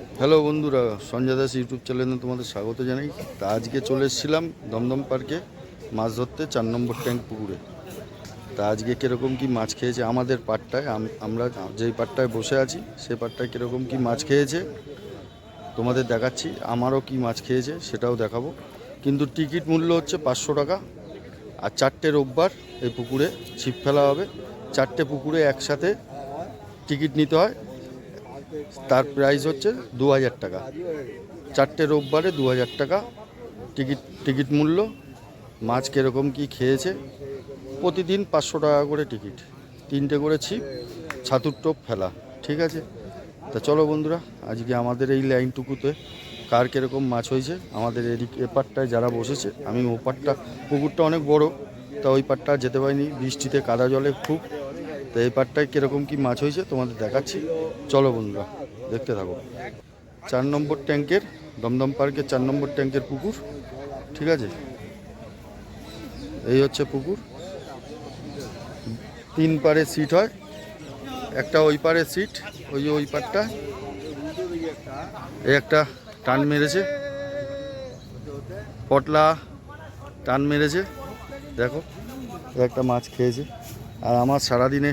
Hello বন্ধুরা, Sanjay Das YouTube চ্যানেলে তোমাদের স্বাগত জানাই। তা আজকে চলে এসেছিলাম দমদম পার্কে মাছ ধরতে চার নম্বর ট্যাঙ্ক পুকুরে। তা আজকে কীরকম কি মাছ খেয়েছে আমাদের পাটটায় আম- আমরা যেই পাটটায় বসে আছি সেই পাটটায় কীরকম কি মাছ খেয়েছে তোমাদের দেখাচ্ছি, আমারও কি মাছ খেয়েছে সেটাও দেখাবো। কিন্তু টিকিট মূল্য হচ্ছে পাঁচশো টাকা, আর চারটে রোববার এই পুকুরে ছিপ ফেলা হবে। চারটে পুকুরে একসাথে টিকিট নিতে হয় তার প্রাইস হচ্ছে দু হাজার টাকা। চারটে রোববারে দু হাজার টাকা। টিকিট টিকিট মূল্য, মাছ কীরকম কি খেয়েছে? প্রতিদিন পাঁচশো টাকা করে টিকিট। তিনটে করে ছিপ, ছাতুর টোপ, ফেলা। ঠিক আছে? তা চলো বন্ধুরা, আজকে আমাদের এই লাইনটুকুতে কার কীরকম মাছ হয়েছে, আমাদের এদিক এপারটায় যারা বসেছে, আমি ওপারটা পুকুরটা অনেক বড়, তা ওই পারটা যেতে পারিনি। বৃষ্টিতে কাদা জলে খুব তো এই পারটায় কীরকম কি মাছ হয়েছে তোমাদের দেখাচ্ছি। চলো বন্ধুরা, দেখতে থাকো। চার নম্বর ট্যাঙ্কের, দমদম পার্কের চার নম্বর ট্যাঙ্কের পুকুর, ঠিক আছে? এই হচ্ছে পুকুর। তিন পারে সিট হয়, একটা ওই পারে সিট, ওই ওই পারটা এই একটা টান মেরেছে। পটলা টান মেরেছে। দেখো একটা মাছ খেয়েছে। আর আমার সারাদিনে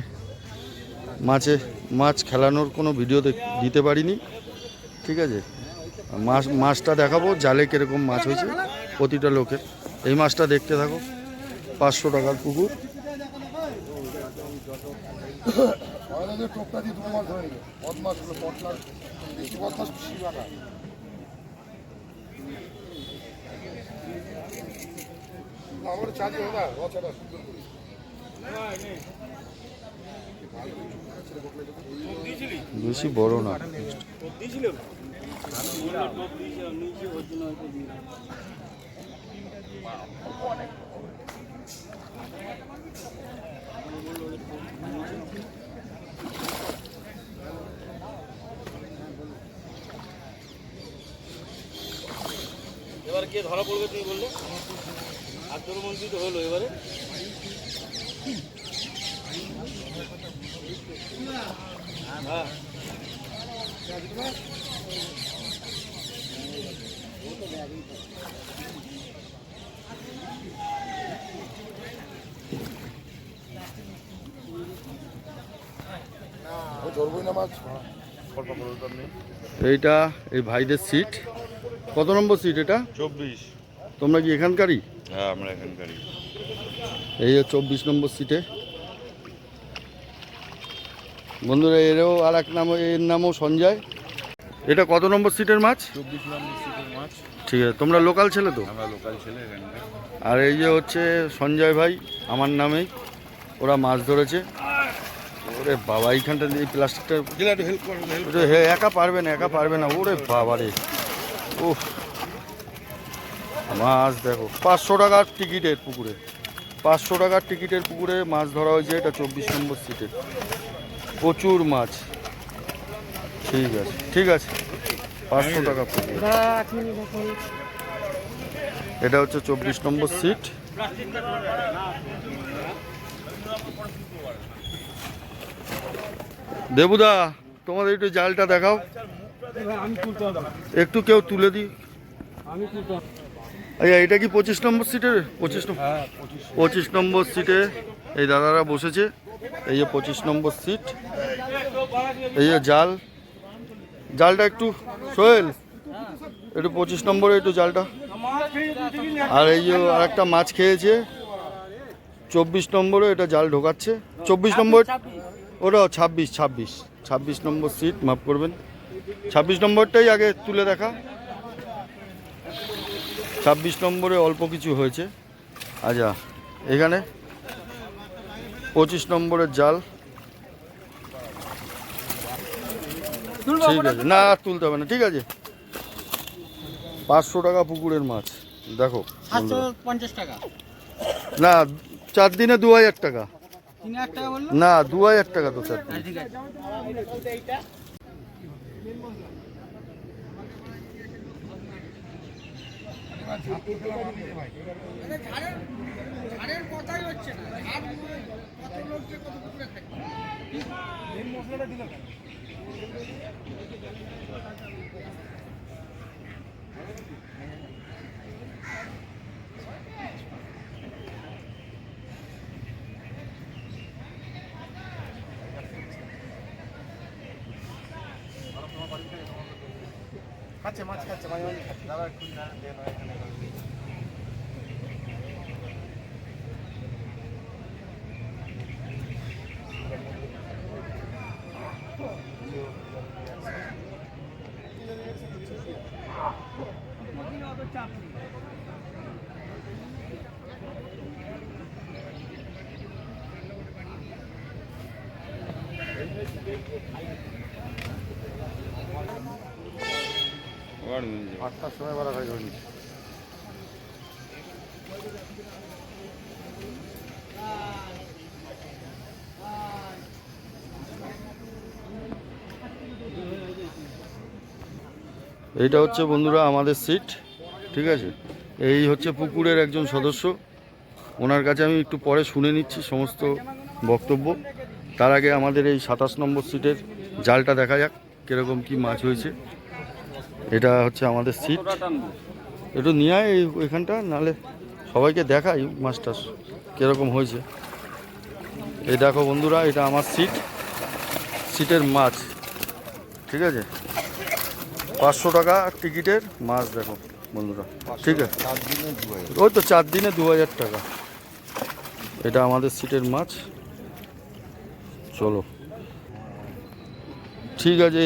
মাছে, মাছ খেলানোর কোনো ভিডিও দিতে পারিনি। ঠিক আছে? মাছ, মাছটা দেখাবো, জালে কীরকম মাছ হয়েছে, প্রতিটা লোকের। এই মাছটা দেখতে থাকো, পাঁচশো টাকার পুকুর। আমার চাঁদি হোক না রচাটা সুন্দর করে বেশি বড় না। এবার কে ধরা পড়বে তুমি বললে? তোর মন্ত্রী তো হলো এবারে হ্যাঁ ও ধরবই না মাছ এইটা এই ভাইদের সিট কত নম্বর সিট এটা? চব্বিশ। তোমরা কি এখানকারই? হ্যাঁ আমরা এখানকারই। এই চব্বিশ নম্বর সিটে বন্ধুরা এরও আর এক নাম এর নামও সঞ্জয়। এটা কত নম্বর সিটের মাছ? চব্বিশ নম্বর সিটের মাছ। ঠিক আছে তোমরা লোকাল ছেলে তো? আমরা লোকাল ছেলে আর এই যে হচ্ছে সঞ্জয় ভাই আমার নামেই ওরা মাছ ধরেছে। ওরে বাবা এইখানটা এই প্লাস্টিকটা জেলা একটু হেল্প করেন হেল্প ওরে হে একা পারবে না একা পারবে না। ওরে বাবা রে। উফ। মাছ দেখো পাঁচশো টাকার টিকিটের পুকুরে। পাঁচশো টাকার টিকিটের পুকুরে মাছ ধরা হয়েছে এটা চব্বিশ নম্বর সিটের। প্রচুর মাছ। ঠিক আছে ঠিক আছে। পাঁচশো টাকা এটা হচ্ছে চব্বিশ নম্বর সিট। দেবুদা, তোমাদের একটু জালটা দেখাও। একটু কেউ তুলে দিই। আচ্ছা এটা কি পঁচিশ নম্বর সিটের? পঁচিশ নম্বর পঁচিশ নম্বর সিটে এই দাদারা বসেছে, এই যে পঁচিশ নম্বর সিট, এই যে জাল। জালটা একটু সোহেল একটু পঁচিশ নম্বরে একটু জালটা। আর এই যে আর একটা মাছ খেয়েছে, চব্বিশ নম্বরে এটা জাল ঢোকাচ্ছে। চব্বিশ নম্বর ওটা ছাব্বিশ ছাব্বিশ ছাব্বিশ নম্বর সিট, মাফ করবেন। ছাব্বিশ নম্বরটাই আগে তুলে দেখা। ছাব্বিশ নম্বরে অল্প কিছু হয়েছে। আচ্ছা এখানে পঁচিশ নম্বরের জাল। ঠিক আছে। না আর তুলতে হবে না ঠিক আছে? পাঁচশো টাকা পুকুরের মাছ। দেখো টাকা। না চার দিনে দু হাজার টাকা। না দু হাজার টাকা তো চার দিনে। মশলাটা দিল খাচ্ছে মাছ খাচ্ছে মাঝে মাঝে খাচ্ছে। দাদা একটু দেন এখানে আটটার সময় বাড়া ধরি এইটা হচ্ছে বন্ধুরা আমাদের সিট ঠিক আছে? এই হচ্ছে পুকুরের একজন সদস্য। ওনার কাছে আমি একটু পরে শুনে নিচ্ছি সমস্ত বক্তব্য। তার আগে আমাদের এই সাতাশ নম্বর সিটের জালটা দেখা যাক কীরকম কি মাছ হয়েছে। এটা হচ্ছে আমাদের সিট। একটু নিয়ে আয় এই এখানটা নাহলে সবাইকে দেখাই মাছটা কীরকম হয়েছে। এই দেখো বন্ধুরা এটা আমার সিট সিটের মাছ। ঠিক আছে? পাঁচশো টাকা টিকিটের মাছ দেখো বন্ধুরা। ঠিক আছে? ওই তো চার দিনে দু হাজার টাকা। এটা আমাদের সিটের মাছ। চলো। ঠিক আছে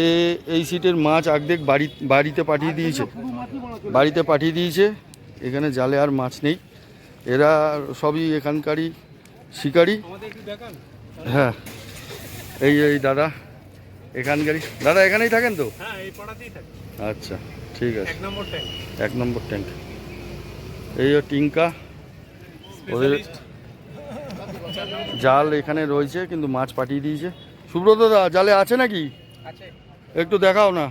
এই সিটের মাছ আগদেক বাড়ি বাড়িতে পাঠিয়ে দিয়েছে। বাড়িতে পাঠিয়ে দিয়েছে এখানে জালে আর মাছ নেই। এরা সবই এখানকারই শিকারি। হ্যাঁ এই এই দাদা এখানকারই। দাদা এখানেই থাকেন তো? হ্যাঁ আচ্ছা ঠিক আছে। এক নম্বর ট্যাঙ্ক এই টিঙ্কা ওদের জাল এখানে রয়েছে কিন্তু মাছ পাঠিয়ে দিয়েছে। সুব্রত দা জালে আছে নাকি? একটু দেখাও না।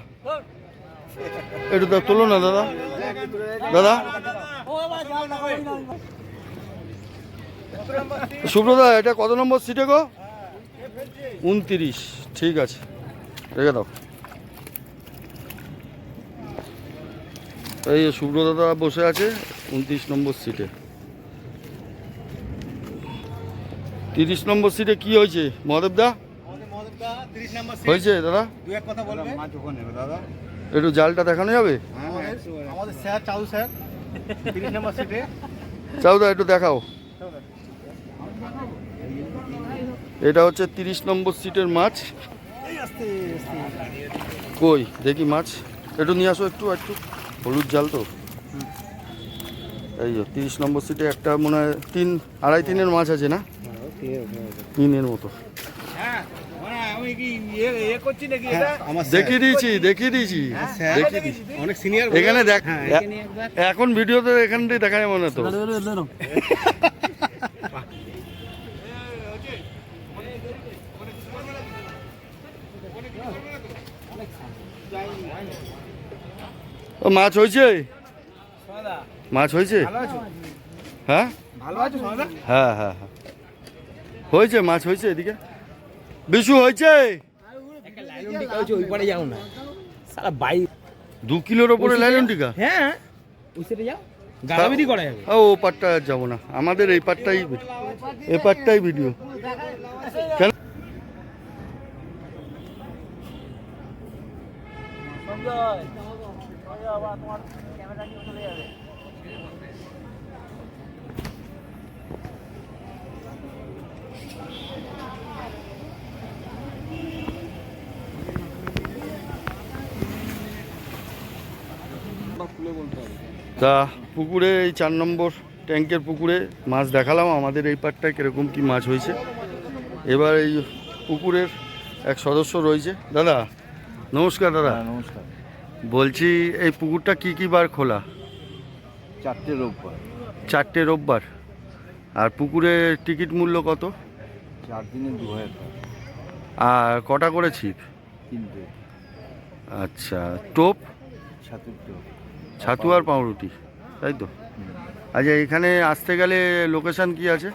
একটু তোলো না দাদা। দাদা। সুব্রদা এটা কত নম্বর সিটে গো? উনতিরিশ ঠিক আছে। রেখে দাও। এই সুব্রদাদা বসে আছে উনত্রিশ নম্বর সিটে। তিরিশ নম্বর সিটে কি হয়েছে? মহাদেবদা হয়েছে দাদা? একটু জালটা দেখানো যাবে? চাউদা একটু দেখাও। এটা হচ্ছে তিরিশ নম্বর সিটের মাছ। কই? দেখি মাছ। একটু নিয়ে আসো একটু একটু। হলুদ জাল তো। এই তিরিশ নম্বর সিটে একটা মনে হয় তিন, আড়াই তিনের মাছ আছে না? তিনের মতো। হ্যাঁ মানে এটা আমার দেখিয়ে দিয়েছি। দেখিয়ে দিয়েছি। অনেক সিনিয়র এখানে দেখ এখন ভিডিওতে এখান থেকে দেখা যাবে না তো। ও মাছ হয়েছে? মাছ হয়েছে? হ্যাঁ? সোনাদা? হ্যাঁ হ্যাঁ হ্যাঁ। হয়েছে মাছ হয়েছে এদিকে? বিশু হয়েছে? ওই পারে না সারা বাইক দু কিলোর ওপরে লাইলন টিকা? হ্যাঁ যাও। গালাবিদি করা যাবে। ও পাটটা যাব না। আমাদের এই পাটটাই এই পাটটাই ভিডিও। কেন? তা পুকুরে এই চার নম্বর ট্যাঙ্কের পুকুরে মাছ দেখালাম আমাদের এই পাটটায় কীরকম কি মাছ হয়েছে। এবার এই পুকুরের এক সদস্য রয়েছে। দাদা নমস্কার দাদা। নমস্কার। বলছি এই পুকুরটা কি কি বার খোলা? চারটে রোববার। চারটে রোববার। আর পুকুরের টিকিট মূল্য কত? চার দিনে দু হাজার আর কটা করে ছিপ? তিনটে। আচ্ছা টোপ? ছাতুর টোপ। ছাতু আর পাউরুটি তাই তো? আচ্ছা এখানে আসতে গেলে লোকেশন কি আছে?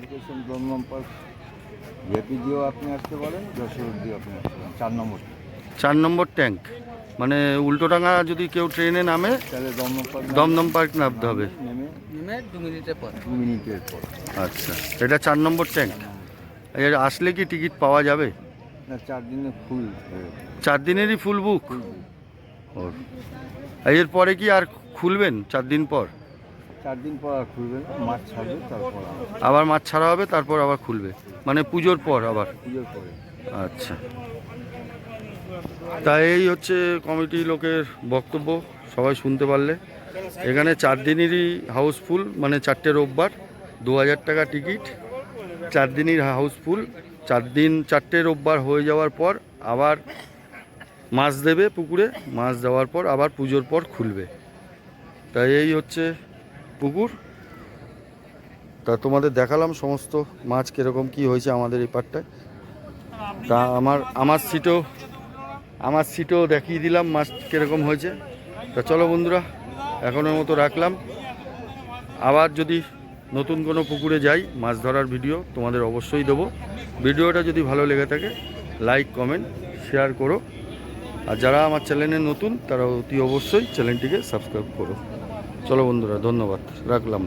লোকেশন দমদম পার্ক ভিআইপি দিয়েও আপনি আসতে পারেন যশোর দিয়ে আপনি আসতে পারেন চার নম্বর চার নম্বর ট্যাঙ্ক। মানে উল্টোডাঙ্গা যদি কেউ ট্রেনে নামে তাহলে দমদম পার্ক দমদম পার্ক নামতে হবে। নেমে নেমে দু মিনিটের পর। দু মিনিটের পর। আচ্ছা এটা চার নম্বর ট্যাঙ্ক। এর আসলে কি টিকিট পাওয়া যাবে? না চার দিনে ফুল চার দিনেরই ফুল বুক? ফুল ওর। আর এরপরে কি আর খুলবেন চার দিন পর? চার দিন পর আর খুলবে না মাছ ছাড়বে তারপর আবার মাছ ছাড়া হবে তারপর আবার খুলবে? মানে পুজোর পর আবার? পুজোর পরে। আচ্ছা। তা এই হচ্ছে কমিটি লোকের বক্তব্য সবাই শুনতে পারলে। এখানে চার দিনেরই হাউসফুল মানে চারটে রোববার দু হাজার টাকা টিকিট। চার দিনের হাউসফুল চার দিন চারটে রোববার হয়ে যাওয়ার পর আবার মাছ দেবে পুকুরে, মাছ দেওয়ার পর আবার পুজোর পর খুলবে। তাই এই হচ্ছে পুকুর। তা তোমাদের দেখালাম সমস্ত মাছ কীরকম কি হয়েছে আমাদের এই পাটটায় তা আমার আমার সিটও আমার সিটও দেখিয়ে দিলাম মাছ কীরকম হয়েছে। তা চলো বন্ধুরা, এখনের মতো রাখলাম। আবার যদি নতুন কোনো পুকুরে যাই মাছ ধরার ভিডিও, তোমাদের অবশ্যই দেবো। ভিডিওটা যদি ভালো লেগে থাকে লাইক কমেন্ট শেয়ার করো। আর যারা আমার চ্যানেলে নতুন, তারা অতি অবশ্যই চ্যানেলটিকে সাবস্ক্রাইব করো। চলো বন্ধুরা, ধন্যবাদ। রাখলাম।